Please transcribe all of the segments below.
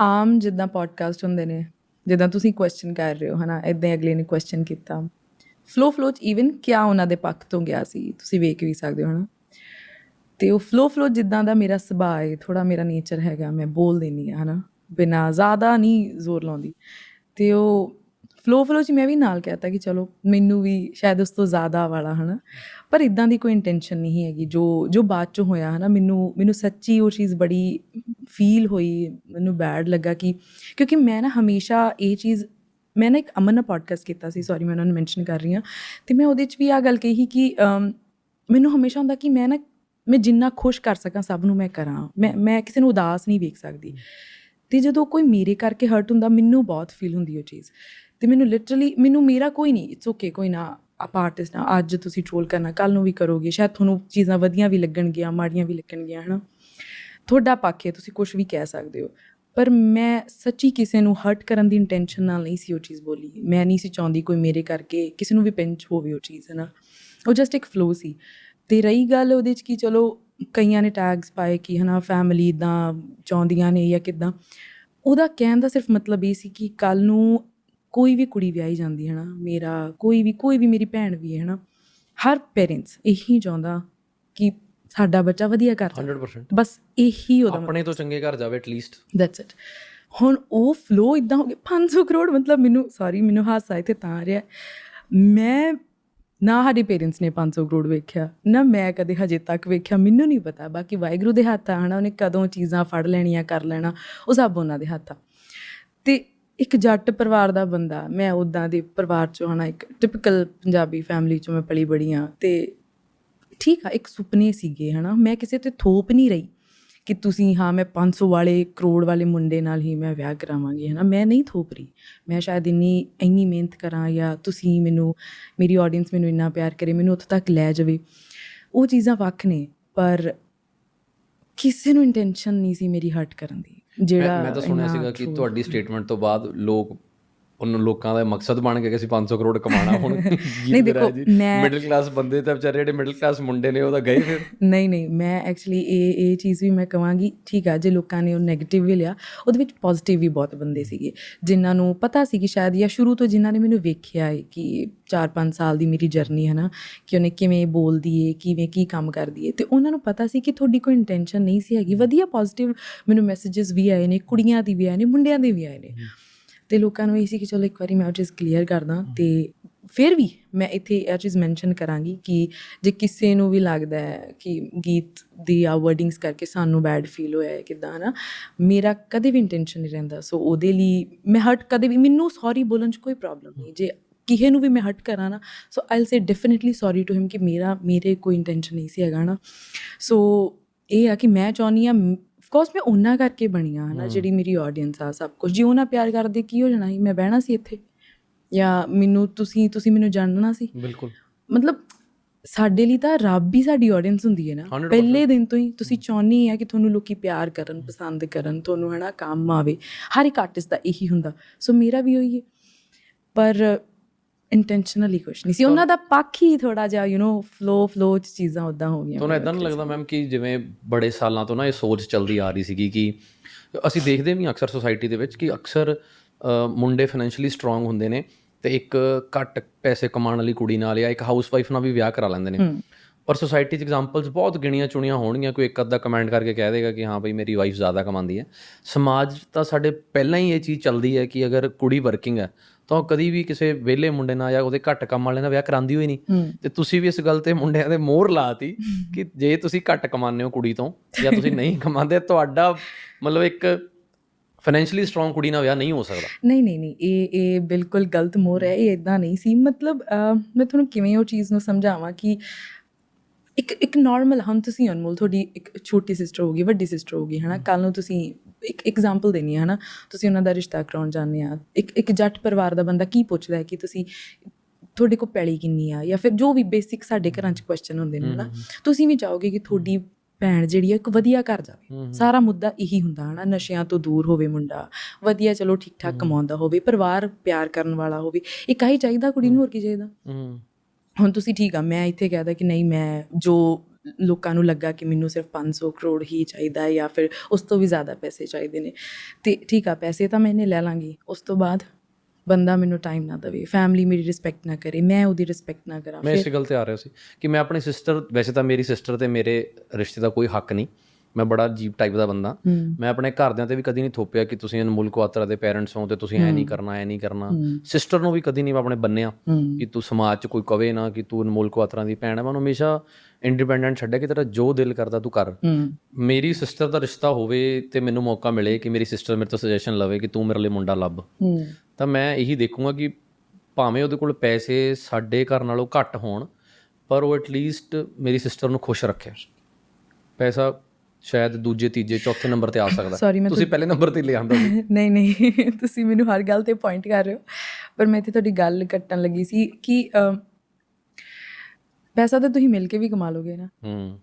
ਆਮ ਜਿੱਦਾਂ ਪੋਡਕਾਸਟ ਹੁੰਦੇ ਨੇ, ਜਿੱਦਾਂ ਤੁਸੀਂ ਕੁਐਸਚਨ ਕਰ ਰਹੇ ਹੋ, ਹਨਾ? ਇਦਾਂ ਅਗਲੇ ਨੇ ਕੁਐਸਚਨ ਕੀਤਾ। ਫਲੋ ਫਲੋ ਚ ਈਵਨ ਕਿਆ ਉਹਨਾਂ ਦੇ ਪੱਖ ਤੋਂ ਗਿਆ ਸੀ, ਤੁਸੀਂ ਵੇਖ ਵੀ ਸਕਦੇ ਹੋ, ਹਨਾ? ਤੇ ਉਹ ਫਲੋ ਫਲੋ ਜਿੱਦਾਂ ਦਾ ਮੇਰਾ ਸੁਭਾਅ ਹੈ ਥੋੜਾ ਮੇਰਾ ਨੇਚਰ ਹੈਗਾ, ਮੈਂ ਬੋਲ ਦਿੰਦੀ ਆ ਹਨਾ? ਬਿਨਾ ਜ਼ਿਆਦਾ ਨਹੀਂ ਜ਼ੋਰ ਲਾਉਂਦੀ। ਤੇ ਉਹ ਫਲੋ ਫਲੋ ਚ ਮੈਂ ਵੀ ਨਾਲ ਕਹਤਾ ਕਿ ਚਲੋ ਮੈਨੂੰ ਵੀ ਸ਼ਾਇਦ ਉਸ ਤੋਂ ਜ਼ਿਆਦਾ ਵਾਲਾ ਹਨਾ। ਪਰ ਇਦਾਂ ਦੀ ਕੋਈ ਇੰਟੈਂਸ਼ਨ ਨਹੀਂ ਹੈਗੀ। ਜੋ ਜੋ ਬਾਅਦ ਚ ਹੋਇਆ ਹਨਾ, ਮੈਨੂੰ ਮੈਨੂੰ ਸੱਚੀ ਉਹ ਚੀਜ਼ ਬੜੀ ਫੀਲ ਹੋਈ, ਮੈਨੂੰ ਬੈਡ ਲੱਗਾ ਕਿ ਕਿਉਂਕਿ ਮੈਂ ਨਾ ਹਮੇਸ਼ਾ ਇਹ ਚੀਜ਼, ਮੈਂ ਨਾ ਇੱਕ ਅਮਨ ਨਾਲ ਪੋਡਕਾਸਟ ਕੀਤਾ ਸੀ ਸੌਰੀ ਮੈਂ ਉਹਨਾਂ ਨੂੰ ਮੈਂਸ਼ਨ ਕਰ ਰਹੀ ਹਾਂ। ਤੇ ਮੈਂ ਉਹਦੇ ਚ ਵੀ ਆ ਗੱਲ ਕਹੀ ਕਿ ਮੈਨੂੰ ਹਮੇਸ਼ਾ ਹੁੰਦਾ ਕਿ ਮੈਂ ਨਾ, ਮੈਂ ਜਿੰਨਾ ਖੁਸ਼ ਕਰ ਸਕਾਂ ਸਭ ਨੂੰ ਮੈਂ ਕਰਾਂ। ਮੈਂ ਮੈਂ ਕਿਸੇ ਨੂੰ ਉਦਾਸ ਨਹੀਂ ਵੇਖ ਸਕਦੀ। ਤੇ ਜਦੋਂ ਕੋਈ ਮੇਰੇ ਕਰਕੇ ਹਰਟ ਹੁੰਦਾ, ਮੈਨੂੰ ਬਹੁਤ ਫੀਲ ਹੁੰਦੀ ਉਹ ਚੀਜ਼। ਤੇ ਮੈਨੂੰ ਲਿਟਰਲੀ ਮੈਨੂੰ ਮੇਰਾ ਕੋਈ ਨਹੀਂ ਇਟਸ ਓਕੇ ਕੋਈ ਨਾ, ਆਪਾਂ ਆਰਟਿਸਟ ਨਾ ਅੱਜ ਤੁਸੀਂ ਟ੍ਰੋਲ ਕਰਨਾ ਕੱਲ ਨੂੰ ਵੀ ਕਰੋਗੇ, ਸ਼ਾਇਦ ਤੁਹਾਨੂੰ ਚੀਜ਼ਾਂ ਵਧੀਆਂ ਵੀ ਲੱਗਣਗੀਆਂ, ਮਾੜੀਆਂ ਵੀ ਲੱਗਣਗੀਆਂ, ਹਨਾ? ਤੁਹਾਡਾ ਪੱਖ ਹੈ, ਤੁਸੀਂ ਕੁਝ ਵੀ ਕਹਿ ਸਕਦੇ ਹੋ, ਪਰ ਮੈਂ ਸੱਚੀ ਕਿਸੇ ਨੂੰ ਹਰਟ ਕਰਨ ਦੀ ਇੰਟੈਂਸ਼ਨ ਨਾਲ ਨਹੀਂ ਸੀ ਉਹ ਚੀਜ਼ ਬੋਲੀ, ਮੈਂ ਨਹੀਂ ਸੀ ਚਾਹੁੰਦੀ ਕੋਈ ਮੇਰੇ ਕਰਕੇ, ਕਿਸੇ ਨੂੰ ਵੀ ਪਿੰਚ ਹੋਵੇ ਉਹ ਚੀਜ਼ ਹੈ ਨਾ ਉਹ ਜਸਟ ਇੱਕ ਫਲੋ ਸੀ, ਤੇ ਰਹੀ ਗੱਲ ਉਹਦੇ ਚ ਕੀ ਚਲੋ ਕਈਆਂ ਨੇ ਟੈਗਸ ਪਾਏ ਕਿ, ਹਨਾ ਫੈਮਿਲੀ ਇਦਾਂ ਚਾਹੁੰਦੀਆਂ ਨੇ ਜਾਂ ਕਿਦਾਂ, ਉਹਦਾ ਕਹਿਣ ਦਾ ਸਿਰਫ ਮਤਲਬ ਇਹ ਸੀ ਕਿ ਕੱਲ ਨੂੰ ਕੋਈ ਵੀ ਕੁੜੀ ਵਿਆਹੀ ਜਾਂਦੀ ਹੈ ਨਾ ਮੇਰਾ ਕੋਈ ਵੀ ਕੋਈ ਵੀ ਮੇਰੀ ਭੈਣ ਵੀ ਹੈ ਨਾ ਹਰ ਪੇਰੈਂਟਸ ਇਹੀ ਚਾਹੁੰਦਾ ਕਿ ਸਾਡਾ ਬੱਚਾ ਵਧੀਆ ਕਰ ਜਾਵੇ। 100% ਬਸ ਇਹੀ ਉਹਦਾ ਆਪਣੇ ਤੋਂ ਚੰਗੇ ਘਰ ਜਾਵੇ ਐਟਲੀਸਟ ਦੈਟਸ ਇਟ ਹੁਣ ਉਹ ਫਲੋ ਇਦਾਂ ਹੋ ਗਿਆ 500 ਕਰੋੜ ਮਤਲਬ ਮੈਨੂੰ ਸੌਰੀ ਮੈਨੂੰ ਹਾਸਾ ਇੱਥੇ ਤਾਂ ਰਿਹਾ। ਮੈਂ ਨਾ ਸਾਡੇ ਪੇਰੈਂਟਸ ਨੇ 500 ਕਰੋੜ ਵੇਖਿਆ ਨਾ ਮੈਂ ਕਦੇ ਹਜੇ ਤੱਕ ਵੇਖਿਆ ਮੈਨੂੰ ਨਹੀਂ ਪਤਾ। ਬਾਕੀ ਵਾਹਿਗੁਰੂ ਦੇ ਹੱਥ ਆ ਹਨਾ ਉਹਨੇ ਕਦੋਂ ਚੀਜ਼ਾਂ ਫੜ ਲੈਣੀਆਂ ਕਰ ਲੈਣਾ ਉਹ ਸਭ ਉਹਨਾਂ ਦੇ ਹੱਥ। ਆ ਤੇ ਇੱਕ ਜੱਟ ਪਰਿਵਾਰ ਦਾ ਬੰਦਾ, ਮੈਂ ਉਦਾਂ ਦੇ ਪਰਿਵਾਰ ਚੋਂ ਹਨਾ, ਇੱਕ ਟਿਪੀਕਲ ਪੰਜਾਬੀ ਫੈਮਿਲੀ ਚੋਂ ਮੈਂ ਪਲੀ ਬੜੀ ਆ ਤੇ ਠੀਕ ਆ, ਇੱਕ ਸੁਪਨੇ ਸੀਗੇ ਹਨਾ, ਮੈਂ ਕਿਸੇ ਤੇ ਥੋਪ ਨਹੀਂ ਰਹੀ ਕਿ ਤੁਸੀਂ ਹਾਂ, ਮੈਂ 500 ਵਾਲੇ ਕਰੋੜ ਵਾਲੇ ਮੁੰਡੇ ਨਾਲ ਹੀ ਮੈਂ ਵਿਆਹ ਕਰਾਵਾਂਗੀ ਹਨਾ, ਮੈਂ ਨਹੀਂ ਥੋਪ ਰਹੀ। ਮੈਂ ਸ਼ਾਇਦ ਇੰਨੀ ਇੰਨੀ ਮਿਹਨਤ ਕਰਾਂ ਜਾਂ ਤੁਸੀਂ ਮੈਨੂੰ, ਮੇਰੀ ਆਡੀਅנס ਮੈਨੂੰ ਇੰਨਾ ਪਿਆਰ ਕਰੇ, ਮੈਨੂੰ ਉੱਥੇ ਤੱਕ ਲੈ ਜਾਵੇ। ਉਹ ਚੀਜ਼ਾਂ ਵੱਖ ਨੇ, ਪਰ ਕਿਸੇ ਨੂੰ ਇੰਟੈਂਸ਼ਨ ਨਹੀਂ ਸੀ ਮੇਰੀ ਹਰਟ ਕਰਨ ਦੀ। ਜਿਹੜਾ ਮੈਂ ਤਾਂ ਸੁਣਿਆ ਸੀਗਾ ਕਿ ਤੁਹਾਡੀ ਸਟੇਟਮੈਂਟ ਤੋਂ ਬਾਅਦ ਲੋਕ ਉਹਨਾਂ ਲੋਕਾਂ ਦਾ ਮਕਸਦ ਬਣ ਗਿਆ ਕਿ ਅਸੀਂ 500 ਕਰੋੜ ਕਮਾਣਾ ਹੁਣ ਨਹੀਂ ਦੇਖੋ ਮੈਂ ਮਿਡਲ ਕਲਾਸ ਬੰਦੇ ਤਾਂ ਵਿਚਾਰੇ ਜਿਹੜੇ ਮਿਡਲ ਕਲਾਸ ਮੁੰਡੇ ਨੇ ਉਹਦਾ ਗਏ ਫਿਰ। ਨਹੀਂ ਨਹੀਂ ਮੈਂ ਐਕਚੁਅਲੀ ਇਹ ਇਹ ਚੀਜ਼ ਵੀ ਮੈਂ ਕਵਾਂਗੀ ਠੀਕ ਆ ਜੇ ਲੋਕਾਂ ਨੇ ਉਹ 네ਗੇਟਿਵ ਵੀ ਲਿਆ ਉਹਦੇ ਵਿੱਚ ਪੋਜ਼ਿਟਿਵ ਵੀ ਬਹੁਤ ਬੰਦੇ ਸੀਗੇ ਜਿਨ੍ਹਾਂ ਨੂੰ ਪਤਾ ਸੀ ਕਿ ਸ਼ਾਇਦ ਜਾਂ ਸ਼ੁਰੂ ਤੋਂ ਜਿਨ੍ਹਾਂ ਨੇ ਮੈਨੂੰ ਵੇਖਿਆ ਹੈ ਕਿ 4-5 ਸਾਲ ਦੀ ਮੇਰੀ ਜਰਨੀ ਹੈ ਨਾ ਕਿ ਉਹਨੇ ਕਿਵੇਂ ਬੋਲਦੀ ਏ ਕਿਵੇਂ ਕੀ ਕੰਮ ਕਰਦੀ ਏ ਤੇ ਉਹਨਾਂ ਨੂੰ ਪਤਾ ਸੀ ਕਿ ਤੁਹਾਡੀ ਕੋਈ ਇੰਟੈਂਸ਼ਨ ਨਹੀਂ ਸੀ ਹੈਗੀ। ਵਧੀਆ ਪੋਜ਼ਿਟਿਵ ਮੈਨੂੰ ਮੈਸੇजेस ਵੀ ਆਏ ਨੇ ਕੁੜੀਆਂ ਦੀ ਵੀ ਆਏ ਨੇ ਮੁੰਡਿਆਂ ਦੇ ਵੀ ਆਏ ਨੇ। ਤੇ ਲੋਕਾਂ ਨੂੰ ਇਹ ਸੀ ਕਿ ਚਲੋ ਇੱਕ ਵਾਰੀ ਮੈਂ ਉਹ ਚੀਜ਼ ਕਲੀਅਰ ਕਰਦਾ ਤੇ ਫਿਰ ਵੀ ਮੈਂ ਇੱਥੇ ਇਹ ਚੀਜ਼ ਮੈਂਸ਼ਨ ਕਰਾਂਗੀ ਕਿ ਜੇ ਕਿਸੇ ਨੂੰ ਵੀ ਲੱਗਦਾ ਹੈ ਕਿ ਗੀਤ ਦੀ ਆ ਵਰਡਿੰਗਸ ਕਰਕੇ ਸਾਨੂੰ ਬੈਡ ਫੀਲ ਹੋਇਆ ਹੈ, ਕਿਦਾਂ, ਹਨਾ, ਮੇਰਾ ਕਦੇ ਵੀ ਇੰਟੈਂਸ਼ਨ ਨਹੀਂ ਰਹਿੰਦਾ। ਸੋ ਉਹਦੇ ਲਈ ਮੈਂ ਹਰਟ ਕਦੇ ਵੀ, ਮੈਨੂੰ ਸੌਰੀ ਬੋਲਣ 'ਚ ਕੋਈ ਪ੍ਰੋਬਲਮ ਨਹੀਂ। ਜੇ ਕਿਸੇ ਨੂੰ ਵੀ ਮੈਂ ਹਟ ਕਰਾਂ ਨਾ so I'll say definitely sorry to him ਕਿ ਮੇਰਾ, ਮੇਰੇ ਕੋਈ ਇੰਟੈਂਸ਼ਨ ਨਹੀਂ ਸੀ ਹੈਗਾ ਨਾ ਸੋ ਇਹ ਆ ਕਿ ਮੈਂ ਚਾਹੁੰਦੀ ਆ ਆਫ ਕੋਰਸ ਮੈਂ ਉਹਨਾਂ ਕਰਕੇ ਬਣੀ ਆ ਨਾ ਜਿਹੜੀ ਮੇਰੀ ਆਡੀਅנס ਆ ਸਭ ਕੁਝ ਜੇ ਉਹਨਾਂ ਪਿਆਰ ਕਰਦੇ ਕੀ ਹੋ ਜਾਣਾ ਸੀ? ਮੈਂ ਬਹਿਣਾ ਸੀ ਇੱਥੇ। ਜਾਂ ਮੈਨੂੰ ਤੁਸੀਂ ਤੁਸੀਂ ਮੈਨੂੰ ਜਾਣਨਾ ਸੀ। ਬਿਲਕੁਲ। ਮਤਲਬ ਸਾਡੇ ਲਈ ਤਾਂ ਰੱਬ ਹੀ ਸਾਡੀ ਆਡੀਅנס ਹੁੰਦੀ ਹੈ ਨਾ। ਪਹਿਲੇ ਦਿਨ ਤੋਂ ਹੀ ਤੁਸੀਂ ਚਾਹੁੰਦੇ ਆ ਕਿ ਤੁਹਾਨੂੰ ਲੋਕੀ ਪਿਆਰ ਕਰਨ ਪਸੰਦ ਕਰਨ ਤੁਹਾਨੂੰ ਹਨਾ ਕੰਮ ਆਵੇ। ਹਰ ਇੱਕ ਆਰਟਿਸਟ ਦਾ ਇਹੀ ਹੁੰਦਾ। ਸੋ ਮੇਰਾ ਵੀ ਉਹੀ ਹੈ। ਪਰ ਇੰਟੈਂਸ਼ਨਲੀ ਕੁਝ ਨਹੀਂ ਸੀ। ਉਹਨਾਂ ਦਾ ਪੱਖ ਹੀ ਥੋੜਾ ਜਿਹਾ ਯੂ نو ਫਲੋ ਫਲੋ ਚ ਚੀਜ਼ਾਂ ਉਦਾਂ ਹੋ ਗਈਆਂ ਤੁਹਾਨੂੰ ਇਦਾਂ ਨਹੀਂ ਲੱਗਦਾ ਮੈਮ ਕਿ ਜਿਵੇਂ ਬੜੇ ਸਾਲਾਂ ਤੋਂ ਨਾ ਇਹ ਸੋਚ ਚੱਲਦੀ ਆ ਰਹੀ ਸੀਗੀ ਕਿ ਅਸੀਂ ਦੇਖਦੇ ਵੀ ਅਕਸਰ ਸੋਸਾਇਟੀ ਦੇ ਵਿੱਚ ਕਿ ਅਕਸਰ ਮੁੰਡੇ ਫਾਈਨੈਂਸ਼ੀਅਲੀ ਸਟਰੋਂਗ ਹੁੰਦੇ ਨੇ ਤੇ ਇੱਕ ਘੱਟ ਪੈਸੇ ਕਮਾਉਣ ਵਾਲੀ ਕੁੜੀ ਨਾਲ ਜਾਂ ਇੱਕ ਹਾਊਸਵਾਈਫ ਨਾਲ ਵੀ ਵਿਆਹ ਕਰਾ ਲੈਂਦੇ ਨੇ। ਪਰ ਸੋਸਾਇਟੀ 'ਚ ਐਗਜ਼ਾਮਪਲਸ ਬਹੁਤ ਗਿਣੀਆਂ ਚੁਣੀਆਂ ਹੋਣਗੀਆਂ ਕੋਈ ਇੱਕ ਅੱਧਾ ਕਮੈਂਟ ਕਰਕੇ ਕਹਿ ਦੇਗਾ ਕਿ ਹਾਂ ਬਈ ਮੇਰੀ ਵਾਈਫ ਜ਼ਿਆਦਾ ਕਮਾਉਂਦੀ ਹੈ। ਸਮਾਜ ਤਾਂ ਸਾਡੇ ਪਹਿਲਾਂ ਹੀ ਇਹ ਚੀਜ਼ ਚੱਲਦੀ ਹੈ ਕਿ ਅਗਰ ਕੁੜੀ ਵਰਕਿੰਗ ਹੈ ਤਾਂ ਕਦੀ ਵੀ ਕਿਸੇ ਵਿਹਲੇ ਮੁੰਡੇ ਨਾਲ ਜਾਂ ਉਹਦੇ ਘੱਟ ਕੰਮ ਵਾਲੇ ਨਾਲ ਵਿਆਹ ਕਰਾਂਦੀ ਹੋਈ ਨਹੀਂ। ਤੇ ਤੁਸੀਂ ਵੀ ਇਸ ਗੱਲ ਤੇ ਮੁੰਡਿਆਂ ਦੇ ਮੋਹਰ ਲਾਤੀ ਕਿ ਜੇ ਤੁਸੀਂ ਘੱਟ ਕਮਾਉਂਦੇ ਹੋ ਕੁੜੀ ਤੋਂ ਜਾਂ ਤੁਸੀਂ ਨਹੀਂ ਕਮਾਉਂਦੇ ਤੁਹਾਡਾ ਮਤਲਬ ਇੱਕ ਫਾਈਨੈਂਸ਼ੀਅਲੀ ਸਟਰੋਂਗ ਕੁੜੀ ਨਾਲ ਵਿਆਹ ਨਹੀਂ ਹੋ ਸਕਦਾ। ਨਹੀਂ ਨਹੀਂ ਨਹੀਂ ਇਹ ਇਹ ਬਿਲਕੁਲ ਗਲਤ ਮੋਰ ਹੈ ਇਹ ਇਦਾਂ ਨਹੀਂ ਸੀ। ਮਤਲਬ ਮੈਂ ਤੁਹਾਨੂੰ ਕਿਵੇਂ ਉਹ ਚੀਜ਼ ਨੂੰ ਸਮਝਾਵਾਂ ਕਿ ਇੱਕ ਇੱਕ ਨਾਰਮਲ ਹਮ ਤੁਸੀਂ ਅਨਮੋਲ ਤੁਹਾਡੀ ਇੱਕ ਛੋਟੀ ਸਿਸਟਰ ਹੋਗੀ ਵੱਡੀ ਸਿਸਟਰ ਹੋਗੀ ਹਨਾ? ਕੱਲ ਨੂੰ ਤੁਸੀਂ ਇੱਕ ਐਗਜ਼ਾਮਪਲ ਦੇਣੀ ਹੈ ਹਨਾ? ਤੁਸੀਂ ਉਹਨਾਂ ਦਾ ਰਿਸ਼ਤਾ ਕਰਾਉਣ ਜਾਂਦੇ ਆ। ਇੱਕ ਇੱਕ ਜੱਟ ਪਰਿਵਾਰ ਦਾ ਬੰਦਾ ਕੀ ਪੁੱਛਦਾ ਹੈ ਕਿ ਤੁਸੀਂ ਤੁਹਾਡੇ ਕੋਲ ਪੈਲੀ ਕਿੰਨੀ ਆ? ਜਾਂ ਫਿਰ ਜੋ ਵੀ ਬੇਸਿਕ ਸਾਡੇ ਘਰਾਂ 'ਚ ਕੁਐਸਚਨ ਹੁੰਦੇ ਨੇ ਹਨਾ? ਤੁਸੀਂ ਵੀ ਚਾਹੋਗੇ ਕਿ ਤੁਹਾਡੀ ਭੈਣ ਜਿਹੜੀ ਹੈ ਇੱਕ ਵਧੀਆ ਘਰ ਜਾਵੇ। ਸਾਰਾ ਮੁੱਦਾ ਇਹੀ ਹੁੰਦਾ ਹਨਾ? ਨਸ਼ਿਆਂ ਤੋਂ ਦੂਰ ਹੋਵੇ ਮੁੰਡਾ ਵਧੀਆ ਚਲੋ ਠੀਕ ਠਾਕ ਕਮਾਉਂਦਾ ਹੋਵੇ ਪਰਿਵਾਰ ਪਿਆਰ ਕਰਨ ਵਾਲਾ ਹੋਵੇ। ਇੱਕ ਆਹੀ ਚਾਹੀਦਾ ਕੁੜੀ ਨੂੰ ਹੋਰ ਕੀ ਚਾਹੀਦਾ? ਹੂੰ ਹੁਣ ਤੁਸੀਂ ਠੀਕ ਆ ਮੈਂ ਇੱਥੇ ਕਹਿਦਾ ਕਿ ਨਹੀਂ ਮੈਂ ਜੋ ਲੋਕਾਂ ਨੂੰ ਲੱਗਾ ਕਿ ਮੈਨੂੰ ਸਿਰਫ 500 ਕਰੋੜ ਹੀ ਚਾਹੀਦਾ ਹੈ ਜਾਂ ਫਿਰ ਉਸ ਤੋਂ ਵੀ ਜ਼ਿਆਦਾ ਪੈਸੇ ਚਾਹੀਦੇ ਨੇ ਤੇ ਠੀਕ ਆ ਪੈਸੇ ਤਾਂ ਮੈਂ ਇਹਨੇ ਲੈ ਲਾਂਗੀ। ਉਸ ਤੋਂ ਬਾਅਦ ਬੰਦਾ ਮੈਨੂੰ ਟਾਈਮ ਨਾ ਦੇਵੇ ਫੈਮਿਲੀ ਮੇਰੀ ਰਿਸਪੈਕਟ ਨਾ ਕਰੇ ਮੈਂ ਉਹਦੀ ਰਿਸਪੈਕਟ ਨਾ ਕਰਾਂ ਮੈਂ ਇਸ ਗੱਲ ਤੇ ਆ ਰਿਹਾ ਸੀ ਕਿ ਮੈਂ ਆਪਣੀ ਸਿਸਟਰ ਵੈਸੇ ਤਾਂ ਮੇਰੀ ਸਿਸਟਰ ਤੇ ਮੇਰੇ ਰਿਸ਼ਤੇ ਦਾ ਕੋਈ ਹੱਕ ਨਹੀਂ ਮੈਂ ਬੜਾ ਅਜੀਬ ਟਾਈਪ ਦਾ ਬੰਦਾ। ਮੈਂ ਆਪਣੇ ਘਰਦਿਆਂ ਤੇ ਵੀ ਕਦੀ ਨਹੀਂ ਥੋਪਿਆ ਕਿ ਤੁਸੀਂ ਅਨਮੋਲ ਕੁਆਤਰਾ ਦੇ ਪੇਰੈਂਟਸ ਹੋ ਤੇ ਤੁਸੀਂ ਐ ਨਹੀਂ ਕਰਨਾ ਐ ਨਹੀਂ ਕਰਨਾ। ਸਿਸਟਰ ਨੂੰ ਵੀ ਕਦੀ ਨਹੀਂ ਮੈਂ ਆਪਣੇ ਬੰਨਿਆ ਕਿ ਤੂੰ ਸਮਾਜ 'ਚ ਕੋਈ ਕਵੇ ਨਾ ਕਿ ਤੂੰ ਅਨਮੋਲ ਕੁਆਤਰਾ ਦੀ ਭੈਣ ਹੈ। ਮੈਂ ਹਮੇਸ਼ਾ ਇੰਡੀਪੈਂਡੈਂਟ ਛੱਡਿਆ ਕਿ ਤੇਰਾ ਜੋ ਦਿਲ ਕਰਦਾ ਤੂੰ ਕਰ। ਮੇਰੀ ਸਿਸਟਰ ਦਾ ਰਿਸ਼ਤਾ ਹੋਵੇ ਤੇ ਮੈਨੂੰ ਮੌਕਾ ਮਿਲੇ ਕਿ ਮੇਰੀ ਸਿਸਟਰ ਮੇਰੇ ਤੋਂ ਸੁਜੈਸ਼ਨ ਲਵੇ ਕਿ ਤੂੰ ਮੇਰੇ ਲਈ ਮੁੰਡਾ ਲੱਭ। ਤਾਂ ਮੈਂ ਇਹੀ ਦੇਖੂੰਗਾ ਕਿ ਭਾਵੇਂ ਉਹਦੇ ਕੋਲ ਪੈਸੇ ਸਾਡੇ ਘਰ ਨਾਲੋਂ ਘੱਟ ਹੋਣ ਪਰ ਉਹ ਐਟਲੀਸਟ ਮੇਰੀ ਸਿਸਟਰ ਨੂੰ ਖੁਸ਼ ਰੱਖੇ। ਪੈਸਾ ਸ਼ਾਇਦ ਦੂਜੇ ਤੀਜੇ ਚੌਥੇ ਨੰਬਰ ਤੇ ਆ ਸਕਦਾ। Sorry, ਮੈਂ ਤੁਸੀਂ ਪਹਿਲੇ ਨੰਬਰ ਤੇ ਲਿਆਂਦਾ ਸੀ। ਨਹੀਂ ਨਹੀਂ ਤੁਸੀਂ ਮੈਨੂੰ ਹਰ ਗੱਲ ਤੇ ਪੁਆਇੰਟ ਕਰ ਰਹੇ ਹੋ। ਪਰ ਮੈਂ ਇੱਥੇ ਤੁਹਾਡੀ ਗੱਲ ਕੱਟਣ ਲੱਗੀ ਸੀ ਕਿ ਅਮ, ਪੈਸਾ ਤਾਂ ਤੁਸੀਂ ਮਿਲ ਕੇ ਵੀ ਕਮਾ ਲੋਗੇ ਨਾ। ਹੂੰ।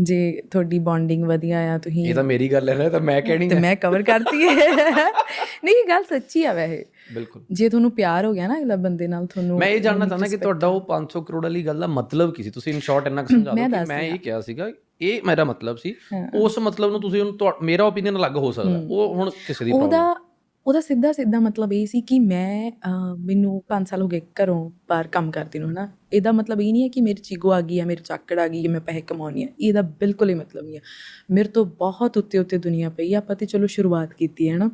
ਜੇ ਤੁਹਾਡੀ ਬੌਂਡਿੰਗ ਵਧੀਆ ਆ ਤੁਸੀਂ ਇਹ ਤਾਂ ਮੇਰੀ ਗੱਲ ਹੈ ਨਾ ਤਾਂ ਮੈਂ ਕਹਿਣੀ ਤੇ ਮੈਂ ਕਵਰ ਕਰਤੀ ਹੈ। ਨਹੀਂ ਇਹ ਗੱਲ ਸੱਚੀ ਆ ਵੈਸੇ। ਬਿਲਕੁਲ। ਜੇ ਤੁਹਾਨੂੰ ਪਿਆਰ ਹੋ ਗਿਆ ਨਾ ਅਗਲਾ ਬੰਦੇ ਨਾਲ ਤੁਹਾਨੂੰ ਮੈਂ ਇਹ ਜਾਣਨਾ ਚਾਹੁੰਦਾ ਕਿ ਤੁਹਾਡਾ ਉਹ 500 ਕਰੋੜ ਵਾਲੀ ਗੱਲ ਦਾ ਮਤਲਬ ਕੀ ਸੀ? ਤੁਸੀਂ ਇਨ ਸ਼ਾਰਟ ਇੰਨਾ ਕੁ ਸਮਝਾ ਦਿਓ ਕਿ ਮੈਂ ਇਹ ਕਿਹਾ ਸੀਗਾ ਇਹ ਮੇਰਾ ਮਤਲਬ ਸੀ। ਉਸ ਮਤਲਬ ਨੂੰ ਤੁਸੀਂ ਉਹਨੂੰ ਮੇਰਾ ਓਪੀਨੀਅਨ ਅਲੱਗ ਹੋ ਸਕਦਾ। ਉਹ ਹੁਣ ਕਿਸੇ ਦੀ ਉਹਦਾ ਉਹਦਾ ਸਿੱਧਾ ਸਿੱਧਾ ਮਤਲਬ ਇਹ ਸੀ ਕਿ ਮੈਂ ਮੈਨੂੰ 5 ਸਾਲ ਹੋ ਗਏ ਘਰੋਂ ਬਾਹਰ ਕੰਮ ਕਰਦੀ ਨੂੰ, ਹਨਾ। ਇਹਦਾ ਮਤਲਬ ਇਹ ਨਹੀਂ ਹੈ ਕਿ ਮੇਰੀ ਚੀਗੋ ਆ ਗਈ ਹੈ ਮੇਰੇ ਚਾਕੜ ਆ ਗਈ ਹੈ ਮੈਂ ਪੈਸੇ ਕਮਾਉਣੀ ਹੈ ਇਹਦਾ ਬਿਲਕੁਲ ਹੀ ਮਤਲਬ ਨਹੀਂ ਹੈ। ਮੇਰੇ ਤੋਂ ਬਹੁਤ ਉੱਤੇ ਉੱਤੇ ਦੁਨੀਆ ਪਈ ਆ, ਆਪਾਂ ਤੇ ਚਲੋ ਸ਼ੁਰੂਆਤ ਕੀਤੀ ਹੈ ਨਾ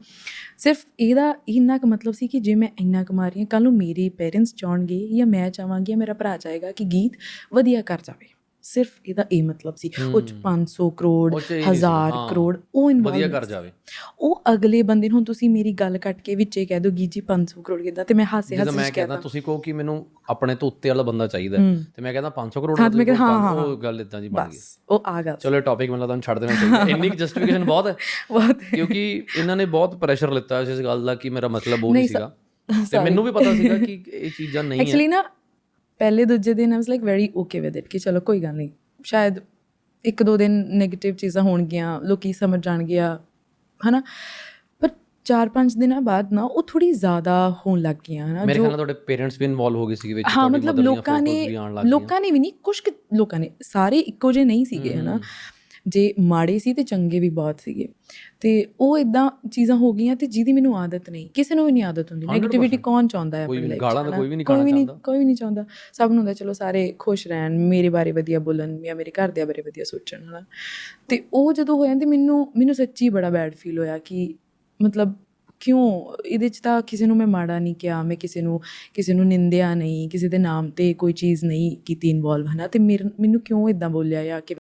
ਸਿਰਫ ਇਹਦਾ ਇੰਨਾ ਕੁ ਮਤਲਬ ਸੀ ਕਿ ਜੇ ਮੈਂ ਇੰਨਾ ਕਮਾ ਰਹੀ ਹਾਂ ਕੱਲ ਨੂੰ ਮੇਰੇ ਪੇਰੈਂਟਸ ਚਾਹਣਗੇ ਜਾਂ ਮੈਂ ਚਾਹਾਂਗੀ ਜਾਂ ਮੇਰਾ ਭਰਾ ਚਾਹੇਗਾ ਕਿ ਗੀਤ ਵਧੀਆ ਕਰ ਜਾਵੇ। ਸਿਰਫ ਇਹਦਾ ਇਹ ਮਤਲਬ ਸੀ ਉਹ 'ਚ 500 ਕਰੋੜ ਉਹ 'ਚ ਇਹ ਨਹੀਂ ਸੀ, ਹਜ਼ਾਰ ਹਾਂ। ਕਰੋੜ ਉਹ ਇਨਵੋਲਵ ਵਧੀਆ ਕਰ ਜਾਵੇ। ਉਹ ਅਗਲੇ ਬੰਦੇ ਨੂੰ ਹੁਣ ਤੁਸੀਂ ਮੇਰੀ ਗੱਲ ਕੱਟ ਕੇ ਵਿੱਚੇ ਕਹਿ ਦੋ ਜੀ 500 ਕਰੋੜ ਕਿਦਾਂ ਤੇ ਮੈਂ ਹਾਸੇ ਹਾਸੇ ਮੈਂ ਕਹਿੰਦਾ ਤੁਸੀਂ ਕਹੋ ਕਿ ਮੈਨੂੰ ਆਪਣੇ ਤੋਂ ਉੱਤੇ ਵਾਲਾ ਬੰਦਾ ਚਾਹੀਦਾ। ਤੇ ਮੈਂ ਕਹਿੰਦਾ 500 ਕਰੋੜ ਹਾਂ, ਮੈਂ ਦਾ ਕਿਹਾ, ਹਾਂ, ਉਹ ਗੱਲ ਇਦਾਂ ਜੀ ਬਣ ਗਈ। ਬਸ ਉਹ ਆ ਗੱਲ। ਚਲੋ ਟੌਪਿਕ ਮੈਨੂੰ ਲੱਗਦਾ ਛੱਡ ਦੇਣਾ ਚਾਹੀਦਾ। ਇੰਨੀ ਜਸਟੀਫਿਕੇਸ਼ਨ ਬਹੁਤ ਹੈ। ਬਹੁਤ ਕਿਉਂਕਿ ਇਹਨਾਂ ਨੇ ਬਹੁਤ ਪ੍ਰੈਸ਼ਰ ਲਿੱਤਾ ਇਸ ਗੱਲ ਦਾ ਕਿ ਮੇਰਾ ਮਤਲਬ ਉਹ ਨਹੀਂ ਨਹੀਂ, ਸੀਗਾ। ਤੇ ਮੈਨੂੰ ਵੀ ਪਤਾ ਸੀਗਾ ਕਿ ਇਹ ਚੀਜ਼ਾਂ ਨਹੀਂ ਹੈ। ਐਕਚੁਅਲੀ ਨਾ ਪਹਿਲੇ ਦੂਜੇ ਦਿਨ I was like very okay with it ਕਿ ਚਲੋ ਕੋਈ ਗੱਲ ਨਹੀਂ। ਸ਼ਾਇਦ ਇੱਕ ਦੋ ਦਿਨ 네ਗੇਟਿਵ ਚੀਜ਼ਾਂ ਹੋਣਗੀਆਂ ਲੋਕੀ ਸਮਝ ਜਾਣਗੇ ਆ ਹਨਾ। ਪਰ 4-5 ਦਿਨਾਂ ਬਾਅਦ ਨਾ ਉਹ ਥੋੜੀ ਜ਼ਿਆਦਾ ਹੋਣ ਲੱਗ ਗਈਆਂ ਹਨਾ ਮੇਰੇ ਖਿਆਲ ਨਾਲ ਤੁਹਾਡੇ ਪੇਰੈਂਟਸ ਵੀ ਇਨਵੋਲਵ ਹੋ ਗਏ ਸੀਗੇ ਵਿੱਚ ਹਾਂ ਮਤਲਬ ਲੋਕਾਂ ਨੇ ਲੋਕਾਂ ਨੇ ਵੀ ਨਹੀਂ ਕੁਝ ਲੋਕਾਂ ਨੇ ਸਾਰੇ ਇੱਕੋ ਜਿਹੇ ਨਹੀਂ ਸੀਗੇ ਹਨਾ। ਜੇ ਮਾੜੇ ਸੀ ਤੇ ਚੰਗੇ ਵੀ ਬਹੁਤ ਸੀਗੇ। ਤੇ ਉਹ ਇਦਾਂ ਚੀਜ਼ਾਂ ਹੋ ਗਈਆਂ ਤੇ ਜਿਹਦੀ ਮੈਨੂੰ ਆਦਤ ਨਹੀਂ। ਕਿਸੇ ਨੂੰ ਵੀ ਨਹੀਂ ਆਦਤ ਹੁੰਦੀ। 네ਗੇਟਿਵਿਟੀ ਕੌਣ ਚਾਹੁੰਦਾ ਹੈ ਆਪਣੀ ਲਾਈਫ ਗਾਲਾਂ ਤਾਂ ਕੋਈ ਵੀ ਨਹੀਂ ਖਾਣਾ ਚਾਹੁੰਦਾ। ਕੋਈ ਵੀ ਨਹੀਂ ਚਾਹੁੰਦਾ। ਸਭ ਨੂੰ ਹੁੰਦਾ ਚਲੋ ਸਾਰੇ ਖੁਸ਼ ਰਹਿਣ ਮੇਰੇ ਬਾਰੇ ਵਧੀਆ ਬੋਲਣ ਜਾਂ ਮੇਰੇ ਘਰਦਿਆਂ ਬਾਰੇ ਵਧੀਆ ਸੋਚਣ ਹਨਾ? ਤੇ ਉਹ ਜਦੋਂ ਹੋਇਆ ਤੇ ਮੈਨੂੰ ਮੈਨੂੰ ਸੱਚੀ ਬੜਾ ਬੈਡ ਫੀਲ ਹੋਇਆ ਕਿ ਮਤਲਬ ਕਿਉਂ? ਇਹਦੇ ਚ ਤਾਂ ਕਿਸੇ ਨੂੰ ਮੈਂ ਮਾੜਾ ਨਹੀਂ ਕਿਹਾ ਮੈਂ ਕਿਸੇ ਨੂੰ ਕਿਸੇ ਨੂੰ ਨਿੰਦਿਆ ਨਹੀਂ ਕਿਸੇ ਦੇ ਨਾਮ ਤੇ ਕੋਈ ਚੀਜ਼ ਨਹੀਂ ਕੀਤੀ ਇਨਵੋਲਵ ਹਨਾ? ਤੇ ਮੈਨੂੰ ਕਿਉਂ ਇਦਾਂ ਬੋਲਿਆ ਜਾਂ ਕਿ